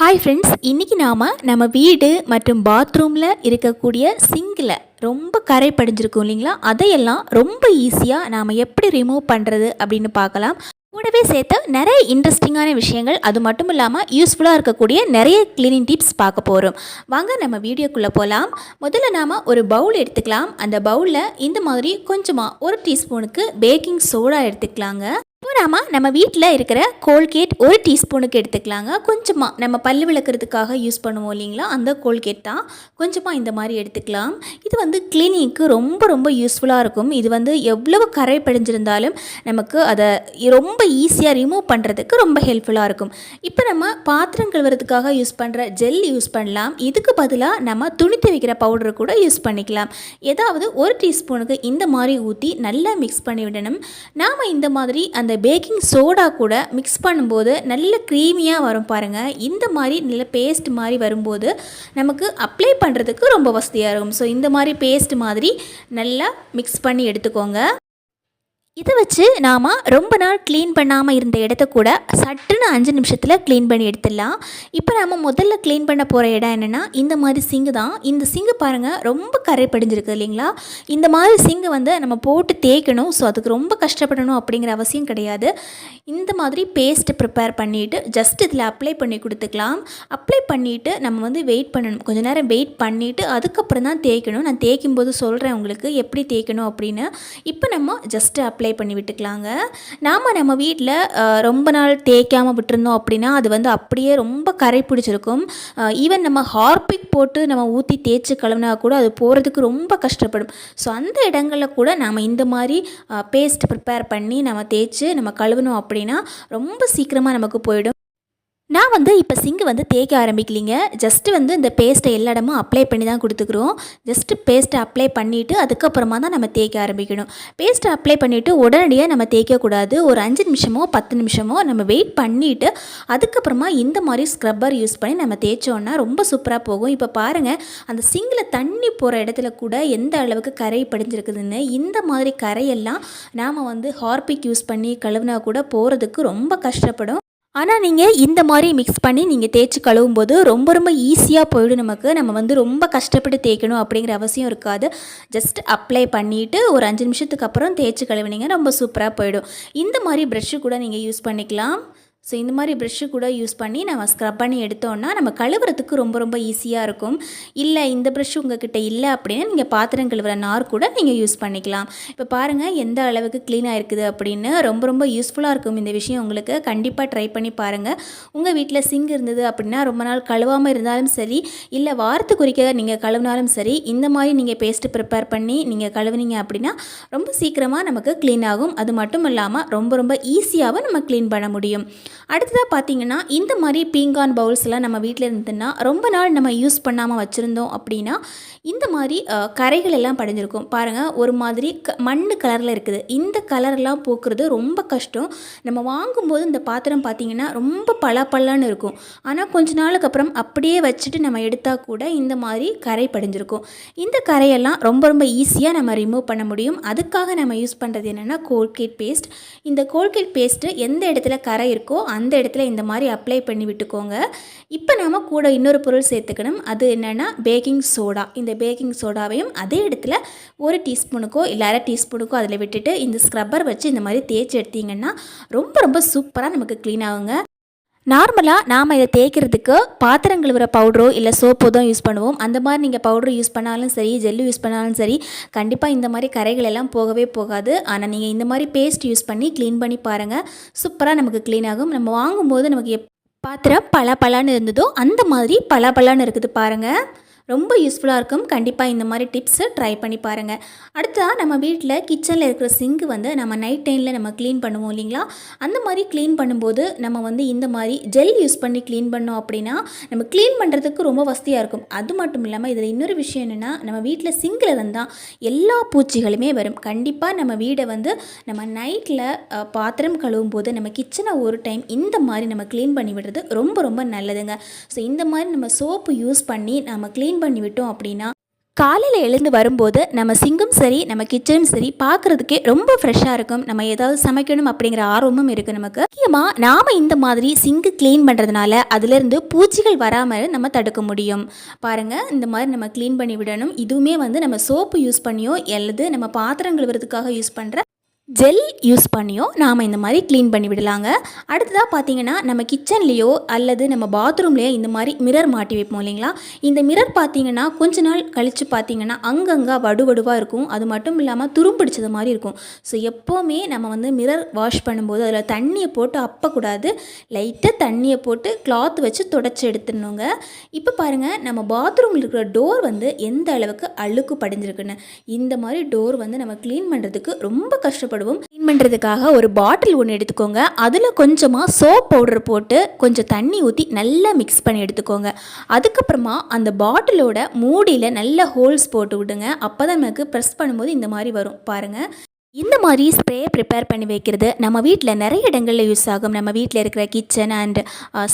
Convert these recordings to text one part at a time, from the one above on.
Hi friends இன்றைக்கி நாம் நம்ம வீடு மற்றும் பாத்ரூமில் இருக்கக்கூடிய சிங்கில் ரொம்ப கரை படிஞ்சிருக்கும் இல்லைங்களா? அதையெல்லாம் ரொம்ப ஈஸியாக நாம் எப்படி ரிமூவ் பண்ணுறது அப்படின்னு பார்க்கலாம். கூடவே சேர்த்து நிறைய இன்ட்ரெஸ்டிங்கான விஷயங்கள் அது மட்டும் இல்லாமல் யூஸ்ஃபுல்லாக இருக்கக்கூடிய நிறைய க்ளீனிங் டிப்ஸ் பார்க்க போகிறோம் வாங்க நம்ம வீடியோக்குள்ளே போகலாம் முதல்ல நாம் ஒரு பவுல் எடுத்துக்கலாம். அந்த பவுலில் இந்த மாதிரி கொஞ்சமாக ஒரு டீஸ்பூனுக்கு பேக்கிங் சோடா எடுத்துக்கலாங்க. நாம் நம்ம வீட்டில் இருக்கிற கோல்கேட் ஒரு டீஸ்பூனுக்கு எடுத்துக்கலாங்க. கொஞ்சமாக நம்ம பல்லு விளக்குறதுக்காக யூஸ் பண்ணுவோம் இல்லைங்களா? அந்த கோல்கேட் தான். கொஞ்சமாக இந்த மாதிரி எடுத்துக்கலாம். இது வந்து கிளீனிங்க்கு ரொம்ப ரொம்ப யூஸ்ஃபுல்லாக இருக்கும். இது வந்து எவ்வளவு கரை படிஞ்சிருந்தாலும் நமக்கு அதை ரொம்ப ஈஸியாக ரிமூவ் பண்ணுறதுக்கு ரொம்ப ஹெல்ப்ஃபுல்லாக இருக்கும். இப்போ நம்ம பாத்திரம் கழுவுறதுக்காக யூஸ் பண்ணுற ஜெல் யூஸ் பண்ணலாம். இதுக்கு பதிலாக நம்ம துணி துவைக்கிற பவுடர் கூட யூஸ் பண்ணிக்கலாம். ஏதாவது ஒரு டீஸ்பூனுக்கு இந்த மாதிரி ஊற்றி நல்லா மிக்ஸ் பண்ணி விடணும். நாம் இந்த மாதிரி அந்த பேக்கிங் சோடா கூட மிக்ஸ் பண்ணும்போது நல்ல க்ரீமியாக வரும் பாருங்கள் இந்த மாதிரி நல்ல பேஸ்ட் மாதிரி வரும்போது நமக்கு அப்ளை பண்ணுறதுக்கு ரொம்ப வசதியாக இருக்கும். ஸோ இந்த மாதிரி பேஸ்ட் மாதிரி நல்லா மிக்ஸ் பண்ணி எடுத்துக்கோங்க. இதை வச்சு நாம் ரொம்ப நாள் க்ளீன் பண்ணாமல் இருந்த இடத்த கூட சட்டுன்னு அஞ்சு நிமிஷத்தில் க்ளீன் பண்ணி எடுத்துடலாம். இப்போ நாம் முதல்ல க்ளீன் பண்ண போகிற இடம் என்னென்னா இந்த மாதிரி சிங்கு தான். இந்த சிங்கு பாருங்கள் ரொம்ப கரை படிஞ்சிருக்கு இல்லைங்களா? இந்த மாதிரி சிங்கு வந்து நம்ம போட்டு தேய்க்கணும். ஸோ அதுக்கு ரொம்ப கஷ்டப்படணும் அப்படிங்கிற அவசியம் கிடையாது. இந்த மாதிரி பேஸ்ட் ப்ரிப்பேர் பண்ணிவிட்டு ஜஸ்ட் இதில் அப்ளை பண்ணி கொடுத்துக்கலாம். அப்ளை பண்ணிவிட்டு நம்ம வந்து வெயிட் பண்ணணும். கொஞ்சம் நேரம் வெயிட் பண்ணிவிட்டு அதுக்கப்புறம் தான் தேய்க்கணும். நான் தேய்க்கும் போது சொல்கிறேன் உங்களுக்கு எப்படி தேய்க்கணும் அப்படின்னு. இப்போ நம்ம ஜஸ்ட்டு அப்ளை பண்ணி விட்டுக்கலாங்க. நாம் நம்ம வீட்டில் ரொம்ப நாள் தேய்க்காமல் விட்டுருந்தோம் அப்படின்னா அது வந்து அப்படியே ரொம்ப கரை பிடிச்சிருக்கும். ஈவன் நம்ம ஹார்பிக் போட்டு நம்ம ஊற்றி தேய்ச்சி கழுவினா கூட அது போகிறதுக்கு ரொம்ப கஷ்டப்படும். ஸோ அந்த இடங்களில் கூட நாம் இந்த மாதிரி பேஸ்ட் ப்ரிப்பேர் பண்ணி நம்ம தேய்ச்சி நம்ம கழுவினோம் அப்படின்னா ரொம்ப சீக்கிரமாக நமக்கு போயிடும். நான் வந்து இப்போ சிங்கு வந்து தேய்க்க ஆரம்பிக்கலிங்க. ஜஸ்ட்டு வந்து இந்த பேஸ்ட்டை எல்லா இடமும் அப்ளை பண்ணி தான் கொடுத்துக்குறோம். ஜஸ்ட்டு பேஸ்ட்டை அப்ளை பண்ணிவிட்டு அதுக்கப்புறமா தான் நம்ம தேய்க்க ஆரம்பிக்கணும். பேஸ்ட்டை அப்ளை பண்ணிவிட்டு உடனடியாக நம்ம தேய்க்கக்கூடாது ஒரு அஞ்சு நிமிஷமோ பத்து நிமிஷமோ நம்ம வெயிட் பண்ணிவிட்டு அதுக்கப்புறமா இந்த மாதிரி ஸ்க்ரப்பர் யூஸ் பண்ணி நம்ம தேய்ச்சோன்னா ரொம்ப சூப்பராக போகும். இப்போ பாருங்கள் அந்த சிங்கில் தண்ணி போகிற இடத்துல கூட எந்த அளவுக்கு கரை படிஞ்சிருக்குதுன்னு இந்த மாதிரி கரையெல்லாம் நாம் வந்து ஹார்பிக் யூஸ் பண்ணி கழுவினா கூட போகிறதுக்கு ரொம்ப கஷ்டப்படும். ஆனால் நீங்கள் இந்த மாதிரி மிக்ஸ் பண்ணி நீங்கள் தேய்ச்சி கழுவும் போது ரொம்ப ரொம்ப ஈஸியாக போயிடும் நமக்கு. நம்ம வந்து ரொம்ப கஷ்டப்பட்டு தேய்க்கணும் அப்படிங்கிற அவசியம் இருக்காது. ஜஸ்ட் அப்ளை பண்ணிவிட்டு ஒரு அஞ்சு நிமிஷத்துக்கு அப்புறம் தேய்ச்சி கழுவினீங்க ரொம்ப சூப்பராக போயிடும். இந்த மாதிரி ப்ரெஷ்ஷு கூட நீங்கள் யூஸ் பண்ணிக்கலாம். ஸோ இந்த மாதிரி ப்ரெஷ்ஷு கூட யூஸ் பண்ணி நம்ம ஸ்க்ரப் பண்ணி எடுத்தோன்னா நம்ம கழுவுறதுக்கு ரொம்ப ரொம்ப ஈஸியாக இருக்கும். இல்லை இந்த ப்ரெஷ் உங்ககிட்ட இல்லை அப்படின்னா நீங்கள் பாத்திரம் கழுவுற நார் கூட நீங்கள் யூஸ் பண்ணிக்கலாம். இப்போ பாருங்கள் எந்த அளவுக்கு க்ளீனாக இருக்குது அப்படின்னு ரொம்ப ரொம்ப யூஸ்ஃபுல்லாக இருக்கும் இந்த விஷயம் உங்களுக்கு. கண்டிப்பாக ட்ரை பண்ணி பாருங்கள் உங்கள் வீட்டில் சிங்க் இருந்தது அப்படின்னா ரொம்ப நாள் கழுவாமல் இருந்தாலும் சரி இல்லை வாரத்து குறிக்க நீங்கள் கழுவினாலும் சரி இந்த மாதிரி நீங்கள் பேஸ்ட்டு ப்ரிப்பேர் பண்ணி நீங்கள் கழுவுனீங்க அப்படின்னா ரொம்ப சீக்கிரமாக நமக்கு க்ளீன் ஆகும். அது மட்டும் இல்லாமல் ரொம்ப ரொம்ப ஈஸியாகவும் நம்ம க்ளீன் பண்ண முடியும். அடுத்ததாக பார்த்தீங்கன்னா இந்த மாதிரி பீங்கான் பவுல்ஸ்லாம் நம்ம வீட்டில் இருந்ததுன்னா ரொம்ப நாள் நம்ம யூஸ் பண்ணாமல் வச்சுருந்தோம் அப்படின்னா இந்த மாதிரி கரைகள் எல்லாம் படைஞ்சிருக்கும். பாருங்கள் ஒரு மாதிரி க மண் கலரில் இருக்குது. இந்த கலர்லாம் போக்குறது ரொம்ப கஷ்டம். நம்ம வாங்கும்போது இந்த பாத்திரம் பார்த்திங்கன்னா ரொம்ப பளபளன்னு இருக்கும். ஆனால் கொஞ்ச நாளுக்கு அப்புறம் அப்படியே வச்சுட்டு நம்ம எடுத்தால் கூட இந்த மாதிரி கரை படிஞ்சிருக்கும். இந்த கரையெல்லாம் ரொம்ப ரொம்ப ஈஸியாக நம்ம ரிமூவ் பண்ண முடியும். அதுக்காக நம்ம யூஸ் பண்ணுறது என்னென்னா கோல்கேட் பேஸ்ட் இந்த கோல்கேட் பேஸ்ட்டு எந்த இடத்துல கரை இருக்கோ அந்த இடத்துல இந்த மாதிரி அப்ளை பண்ணி விட்டுக்கோங்க. இப்போ நாம் கூட இன்னொரு பொருள் சேர்த்துக்கணும். அது என்னென்னா பேக்கிங் சோடா இந்த பேக்கிங் சோடாவையும் அதே இடத்துல ஒரு டீஸ்பூனுக்கோ இல்லை அரை டீஸ்பூனுக்கோ அதில் விட்டுட்டு இந்த ஸ்க்ரப்பர் வச்சு இந்த மாதிரி தேய்ச்சி எடுத்தீங்கன்னா ரொம்ப ரொம்ப சூப்பராக நமக்கு க்ளீன் ஆகுங்க. நார்மலாக நாம் இதை தேய்க்கிறதுக்கு பாத்திரம் கழுவுற பவுடரோ இல்லை சோப்போ தான் யூஸ் பண்ணுவோம். அந்த மாதிரி நீங்கள் பவுடர் யூஸ் பண்ணாலும் சரி ஜெல்லு யூஸ் பண்ணாலும் சரி கண்டிப்பாக இந்த மாதிரி கரைகள் எல்லாம் போகவே போகாது. ஆனால் நீங்கள் இந்த மாதிரி பேஸ்ட் யூஸ் பண்ணி க்ளீன் பண்ணி பாருங்கள் சூப்பராக நமக்கு க்ளீன் ஆகும். நம்ம வாங்கும்போது நமக்கு எப் பாத்திரம் பல பலான்னு இருந்ததோ அந்த மாதிரி பல பலான்னு இருக்குது பாருங்கள் ரொம்ப யூஸ்ஃபுல்லாக இருக்கும். கண்டிப்பாக இந்த மாதிரி டிப்ஸை ட்ரை பண்ணி பாருங்கள் அடுத்ததாக நம்ம வீட்டில் கிச்சனில் இருக்கிற சிங்கு வந்து நம்ம நைட் டைமில் நம்ம க்ளீன் பண்ணுவோம் இல்லைங்களா? அந்த மாதிரி க்ளீன் பண்ணும்போது நம்ம வந்து இந்த மாதிரி ஜெல் யூஸ் பண்ணி க்ளீன் பண்ணோம் அப்படின்னா நம்ம க்ளீன் பண்ணுறதுக்கு ரொம்ப வசதியாக இருக்கும். அது மட்டும் இல்லாமல் இதில் இன்னொரு விஷயம் என்னென்னா நம்ம வீட்டில் சிங்கில் இருந்தால் எல்லா பூச்சிகளுமே வரும். கண்டிப்பாக நம்ம வீடை வந்து நம்ம நைட்டில் பாத்திரம் கழுவும் போது நம்ம கிச்சனை ஒரு டைம் இந்த மாதிரி நம்ம க்ளீன் பண்ணி விடுறது ரொம்ப ரொம்ப நல்லதுங்க. ஸோ இந்த மாதிரி நம்ம சோப்பு யூஸ் பண்ணி நம்ம க்ளீன் க்ளீன் பண்ணிவிட்டோம் அப்படின்னா காலையில் எழுந்து வரும்போது நம்ம சிங்கும் சரி நம்ம கிச்சனும் சரி பார்க்குறதுக்கே ரொம்ப ஃப்ரெஷ்ஷாக இருக்கும். நம்ம ஏதாவது சமைக்கணும் அப்படிங்கிற ஆர்வமும் இருக்குது நமக்கு. முக்கியமாக நாம் இந்த மாதிரி சிங்கு க்ளீன் பண்ணுறதுனால அதுலேருந்து பூச்சிகள் வராமல் நம்ம தடுக்க முடியும். பாருங்கள் இந்த மாதிரி நம்ம க்ளீன் பண்ணி விடணும். இதுவுமே வந்து நம்ம சோப்பு யூஸ் பண்ணியோ அல்லது நம்ம பாத்திரம் கழுவுறதுக்காக யூஸ் பண்ணுற ஜெல் யூஸ் பண்ணியோ நாம் இந்த மாதிரி க்ளீன் பண்ணி விடலாங்க. அடுத்ததாக பார்த்தீங்கன்னா நம்ம கிச்சன்லேயோ அல்லது நம்ம பாத்ரூம்லேயோ இந்த மாதிரி மிரர் மாட்டி வைப்போம் இல்லைங்களா? இந்த மிரர் பார்த்தீங்கன்னா கொஞ்ச நாள் கழித்து பார்த்தீங்கன்னா அங்கங்கே வடுவடுவாக இருக்கும். அது மட்டும் இல்லாமல் துரும்பிடிச்சது மாதிரி இருக்கும். ஸோ எப்போவுமே நம்ம வந்து மிரர் வாஷ் பண்ணும்போது அதில் தண்ணியை போட்டு அப்பக்கூடாது. லைட்டாக தண்ணியை போட்டு கிளாத் வச்சு தொடச்சி எடுத்துடணுங்க. இப்போ பாருங்கள் நம்ம பாத்ரூமில் இருக்கிற டோர் வந்து எந்த அளவுக்கு அழுக்கு படிஞ்சிருக்குன்னு. இந்த மாதிரி டோர் வந்து நம்ம க்ளீன் பண்ணுறதுக்கு ரொம்ப கஷ்டப்படுவோம் க்ளீன் பண்ணுறதுக்காக ஒரு பாட்டில் ஒன்று எடுத்துக்கோங்க. அதில் கொஞ்சமாக சோப் பவுடர் போட்டு கொஞ்சம் தண்ணி ஊற்றி நல்லா மிக்ஸ் பண்ணி எடுத்துக்கோங்க. அதுக்கப்புறமா அந்த பாட்டிலோட மூடியில் நல்ல ஹோல்ஸ் போட்டு விடுங்க. அப்போ தான் நமக்கு ப்ரெஸ் பண்ணும்போது இந்த மாதிரி வரும். பாருங்கள் இந்த மாதிரி ஸ்ப்ரே ப்ரிப்பேர் பண்ணி வைக்கிறது நம்ம வீட்டில் நிறைய இடங்களில் யூஸ் ஆகும். நம்ம வீட்டில் இருக்கிற கிச்சன் அண்ட்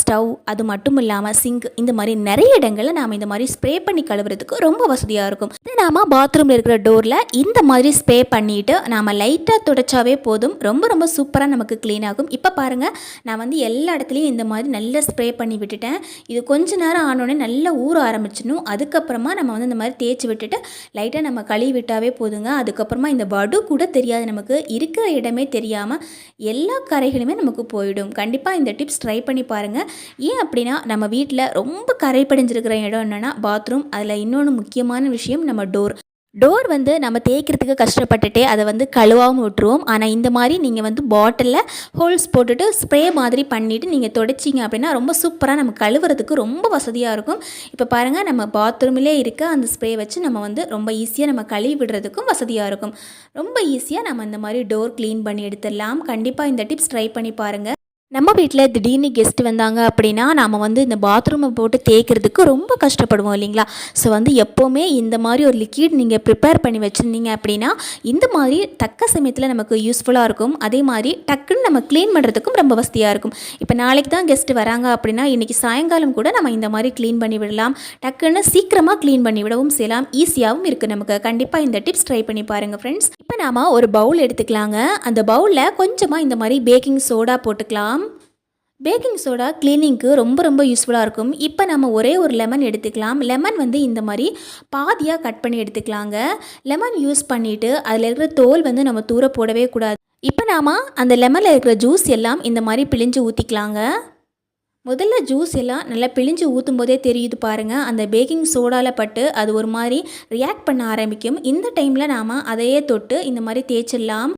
ஸ்டவ் அது மட்டும் இல்லாமல் சிங்க் இந்த மாதிரி நிறைய இடங்களில் நாம் இந்த மாதிரி ஸ்ப்ரே பண்ணி கழுவுறதுக்கு ரொம்ப வசதியாக இருக்கும். இது நாம் பாத்ரூமில் இருக்கிற டோரில் இந்த மாதிரி ஸ்ப்ரே பண்ணிவிட்டு நாம் லைட்டாக துடைச்சாவே போதும். ரொம்ப ரொம்ப சூப்பராக நமக்கு க்ளீன் ஆகும். இப்போ பாருங்கள் நான் வந்து எல்லா இடத்துலையும் இந்த மாதிரி நல்லா ஸ்ப்ரே பண்ணி விட்டுட்டேன். இது கொஞ்ச நேரம் ஆனோடனே நல்லா ஊற ஆரம்பிச்சிடணும். அதுக்கப்புறமா நம்ம வந்து இந்த மாதிரி தேய்ச்சி விட்டுட்டு லைட்டாக நம்ம கழுவி விட்டாவே போதுங்க. அதுக்கப்புறமா இந்த வடு கூட தெரியாது. நமக்கு இருக்கிற இடமே தெரியாமல் எல்லா கரைகளுமே நமக்கு போயிடும். கண்டிப்பாக இந்த டிப்ஸ் ட்ரை பண்ணி பாருங்கள் ஏன் அப்படின்னா நம்ம வீட்டில் ரொம்ப கரை படிஞ்சிருக்கிற இடம் என்னென்னா பாத்ரூம் அதில் இன்னொன்று முக்கியமான விஷயம் நம்ம டோர் டோர் வந்து நம்ம தேய்க்கிறதுக்கு கஷ்டப்பட்டுட்டே அதை வந்து கழுவாமல் விட்டுருவோம். ஆனால் இந்த மாதிரி நீங்கள் வந்து பாட்டிலில் ஹோல்ஸ் போட்டுட்டு ஸ்ப்ரே மாதிரி பண்ணிவிட்டு நீங்கள் தொடச்சிங்க அப்படின்னா ரொம்ப சூப்பராக நம்ம கழுவுறதுக்கு ரொம்ப வசதியாக இருக்கும். இப்போ பாருங்கள் நம்ம பாத்ரூமிலே இருக்க அந்த ஸ்ப்ரே வச்சு நம்ம வந்து ரொம்ப ஈஸியாக நம்ம கழுவி விடுறதுக்கும் வசதியாக இருக்கும். ரொம்ப ஈஸியாக நம்ம இந்த மாதிரி டோர் க்ளீன் பண்ணி எடுத்துடலாம். கண்டிப்பாக இந்த டிப்ஸ் ட்ரை பண்ணி பாருங்கள் நம்ம வீட்டில் திடீர்னு கெஸ்ட் வந்தாங்க அப்படின்னா நாம் வந்து இந்த பாத்ரூமை போட்டு தேய்க்கிறதுக்கு ரொம்ப கஷ்டப்படுவோம் இல்லைங்களா? ஸோ வந்து எப்போவுமே இந்த மாதிரி ஒரு லிக்விட் நீங்கள் ப்ரிப்பேர் பண்ணி வச்சுருந்தீங்க அப்படின்னா இந்த மாதிரி தக்க சமயத்தில் நமக்கு யூஸ்ஃபுல்லாக இருக்கும். அதே மாதிரி டக்குன்னு நம்ம க்ளீன் பண்ணுறதுக்கும் ரொம்ப வசதியாக இருக்கும். இப்போ நாளைக்கு தான் கெஸ்ட் வராங்க அப்படின்னா இன்றைக்கி சாயங்காலம் கூட நம்ம இந்த மாதிரி க்ளீன் பண்ணி விடலாம். டக்குன்னு சீக்கிரமாக க்ளீன் பண்ணி விடவும் செய்யலாம். ஈஸியாகவும் இருக்குது நமக்கு. கண்டிப்பாக இந்த டிப்ஸ் ட்ரை பண்ணி பாருங்கள் ஃப்ரெண்ட்ஸ் இப்போ நாம் ஒரு பவுல் எடுத்துக்கலாங்க. அந்த பவுலில் கொஞ்சமாக இந்த மாதிரி பேக்கிங் சோடா போட்டுக்கலாம். பேக்கிங் சோடா க்ளீனிங்க்கு ரொம்ப ரொம்ப யூஸ்ஃபுல்லாக இருக்கும். இப்போ நம்ம ஒரே ஒரு லெமன் எடுத்துக்கலாம். லெமன் வந்து இந்த மாதிரி பாதியாக கட் பண்ணி எடுத்துக்கலாங்க. லெமன் யூஸ் பண்ணிவிட்டு அதில் இருக்கிற தோல் வந்து நம்ம தூர போடவே கூடாது. இப்போ நாம் அந்த லெமனில் இருக்கிற ஜூஸ் எல்லாம் இந்த மாதிரி பிழிஞ்சு ஊற்றிக்கலாங்க முதல்ல ஜூஸ் எல்லாம் நல்லா பிழிஞ்சு ஊற்றும் போதே தெரியுது பாருங்கள் அந்த பேக்கிங் சோடாவில் பட்டு அது ஒரு மாதிரி ரியாக்ட் பண்ண ஆரம்பிக்கும். இந்த டைமில் நாம் அதையே தொட்டு இந்த மாதிரி தேய்ச்சிடலாம்.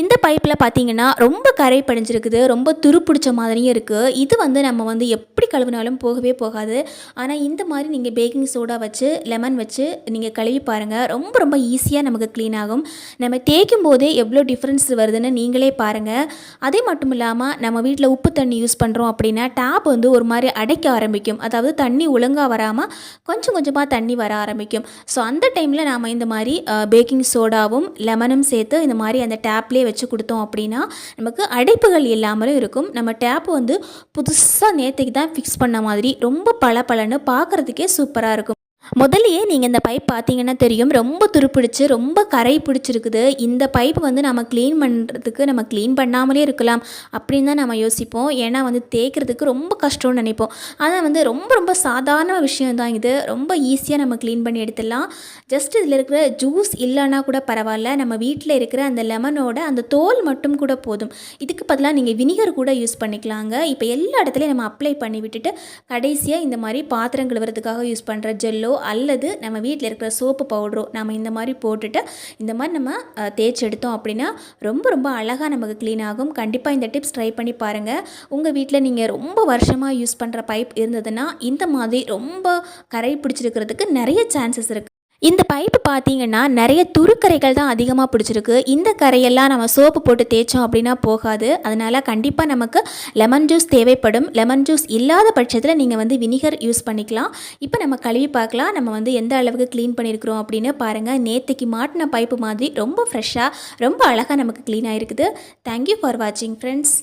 இந்த பைப்பில் பார்த்தீங்கன்னா ரொம்ப கரை படிஞ்சிருக்குது ரொம்ப துரு பிடிச்ச மாதிரியும் இருக்குது இது வந்து நம்ம வந்து எப்படி கழுவினாலும் போகவே போகாது. ஆனால் இந்த மாதிரி நீங்கள் பேக்கிங் சோடா வச்சு லெமன் வச்சு நீங்கள் கழுவி பாருங்கள் ரொம்ப ரொம்ப ஈஸியாக நமக்கு க்ளீன் ஆகும். நம்ம தேய்க்கும் போதே எவ்வளோ டிஃப்ரென்ஸ் வருதுன்னு நீங்களே பாருங்கள் அதே மட்டும் இல்லாமல் நம்ம வீட்டில் உப்பு தண்ணி யூஸ் பண்ணுறோம் அப்படின்னா டேப் வந்து ஒரு மாதிரி அடைக்க ஆரம்பிக்கும். அதாவது தண்ணி ஒழுங்காக வராமல் கொஞ்சம் கொஞ்சமாக தண்ணி வர ஆரம்பிக்கும். ஸோ அந்த டைமில் நாம் இந்த மாதிரி பேக்கிங் சோடாவும் லெமனும் சேர்த்து இந்த மாதிரி அந்த டேப்லேயே வச்சு கொடுத்தோம் அப்படின்னா நமக்கு அடைப்புகள் இல்லாமலும் இருக்கும். நம்ம டேப் வந்து புதுசாக நேற்றுக்கு தான் ஃபிக்ஸ் பண்ண மாதிரி ரொம்ப பளபளன்னு பார்க்குறதுக்கே சூப்பராக இருக்கும். முதல்லையே நீங்கள் இந்த பைப் பார்த்தீங்கன்னா தெரியும். ரொம்ப துருப்பிடிச்சு ரொம்ப கரை பிடிச்சிருக்குது. இந்த பைப் வந்து நம்ம க்ளீன் பண்ணுறதுக்கு நம்ம க்ளீன் பண்ணாமலே இருக்கலாம் அப்படின்னு தான் நம்ம யோசிப்போம். ஏன்னா வந்து தேய்க்கிறதுக்கு ரொம்ப கஷ்டம்னு நினைப்போம். ஆனால் வந்து ரொம்ப ரொம்ப சாதாரண விஷயம் தான் இது. ரொம்ப ஈஸியாக நம்ம க்ளீன் பண்ணி எடுத்துடலாம். ஜஸ்ட் இதில் இருக்கிற ஜூஸ் இல்லைன்னா கூட பரவாயில்ல. நம்ம வீட்டில் இருக்கிற அந்த லெமனோட அந்த தோல் மட்டும் கூட போதும். இதுக்கு பதிலாக நீங்கள் வினிகர் கூட யூஸ் பண்ணிக்கலாங்க. இப்போ எல்லா இடத்துலையும் நம்ம அப்ளை பண்ணி விட்டுட்டு கடைசியாக இந்த மாதிரி பாத்திரம் கழுவுறதுக்காக யூஸ் பண்ணுற ஜெல்லோ அல்லது நம்ம வீட்டில் இருக்கிற சோப்பு பவுடரோ நம்ம இந்த மாதிரி போட்டுட்டு இந்த மாதிரி நம்ம தேய்ச்சி எடுத்தோம் அப்படின்னா ரொம்ப ரொம்ப அழகாக நமக்கு க்ளீன் ஆகும். கண்டிப்பாக இந்த டிப்ஸ் ட்ரை பண்ணி பாருங்கள் உங்கள் வீட்டில் நீங்கள் ரொம்ப வருஷமாக யூஸ் பண்ணுற பைப் இருந்ததுன்னா இந்த மாதிரி ரொம்ப கரை பிடிச்சிருக்கிறதுக்கு நிறைய சான்சஸ் இருக்குது இந்த பைப்பு பார்த்தீங்கன்னா நிறைய துருக்கரைகள் தான் அதிகமாக பிடிச்சிருக்கு. இந்த கரையெல்லாம் நம்ம சோப்பு போட்டு தேய்ச்சோம் அப்படின்னா போகாது. அதனால் கண்டிப்பாக நமக்கு லெமன் ஜூஸ் தேவைப்படும். லெமன் ஜூஸ் இல்லாத பட்சத்தில் நீங்கள் வந்து வினிகர் யூஸ் பண்ணிக்கலாம். இப்போ நம்ம கழுவி பார்க்கலாம். நம்ம வந்து எந்த அளவுக்கு க்ளீன் பண்ணியிருக்கிறோம் அப்படின்னு பாருங்கள் நேற்றுக்கு மாட்டின பைப்பு மாதிரி ரொம்ப ஃப்ரெஷ்ஷாக ரொம்ப அழகாக நமக்கு க்ளீன் ஆகிருக்குது தேங்க்யூ ஃபார் வாட்சிங் ஃப்ரெண்ட்ஸ்